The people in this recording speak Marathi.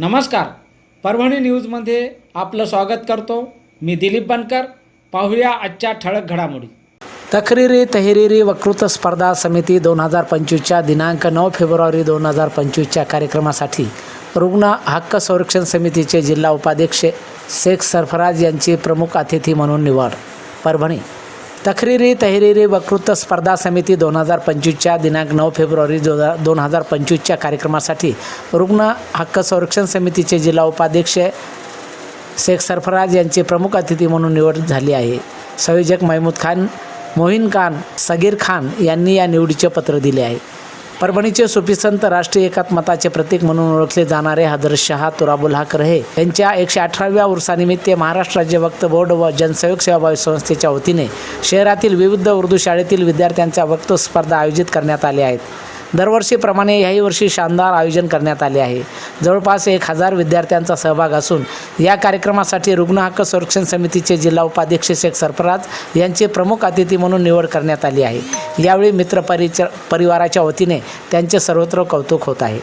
नमस्कार. परभणी न्यूजमध्ये आपलं स्वागत करतो. मी दिलीप बनकर. पाहूया आजच्या ठळक घडामोडी. तक्रिरी तहिरीरी वक्तृत्व स्पर्धा समिती दोन हजार पंचवीसच्या दिनांक नऊ फेब्रुवारी दोन हजार पंचवीसच्या कार्यक्रमासाठी रुग्ण हक्क संरक्षण समितीचे जिल्हा उपाध्यक्ष शेख सरफराज यांची प्रमुख अतिथी म्हणून निवड. परभणी तक्रिरी तहिरीरी वक्तृत्व स्पर्धा समिती दोन हजार पंचवीसच्या दिनांक नऊ फेब्रुवारी दो दोन हजार पंचवीसच्या कार्यक्रमासाठी रुग्ण हक्क संरक्षण समितीचे जिल्हा उपाध्यक्ष शेख सरफराज यांची प्रमुख अतिथी म्हणून निवड झाली आहे. संयोजक महमूद खान मोहीन खान सगीर खान यांनी या निवडीचे पत्र दिले आहे. परभणीचे सुफीसंत राष्ट्रीय एकात्मताचे प्रतीक म्हणून ओळखले जाणारे हजर शहा तुराबुल हक रहे यांच्या एकशे अठराव्या वर्षानिमित्त महाराष्ट्र राज्य वक्त बोर्ड व जनसहयोग सेवाभावी संस्थेच्या वतीने शहरातील विविध उर्दू शाळेतील विद्यार्थ्यांच्या वक्त स्पर्धा आयोजित करण्यात आल्या आहेत. दरवर्षीप्रमाणे याही वर्षी शानदार आयोजन करण्यात आले आहे. जवळपास एक हजार विद्यार्थ्यांचा सहभाग असून या कार्यक्रमासाठी रुग्ण हक्क संरक्षण समितीचे जिल्हा उपाध्यक्ष शेख सरफराज यांचे प्रमुख अतिथी म्हणून निवड करण्यात आली आहे. यावेळी मित्र परिच परिवाराच्या वतीने त्यांचे सर्वत्र कौतुक होत आहे.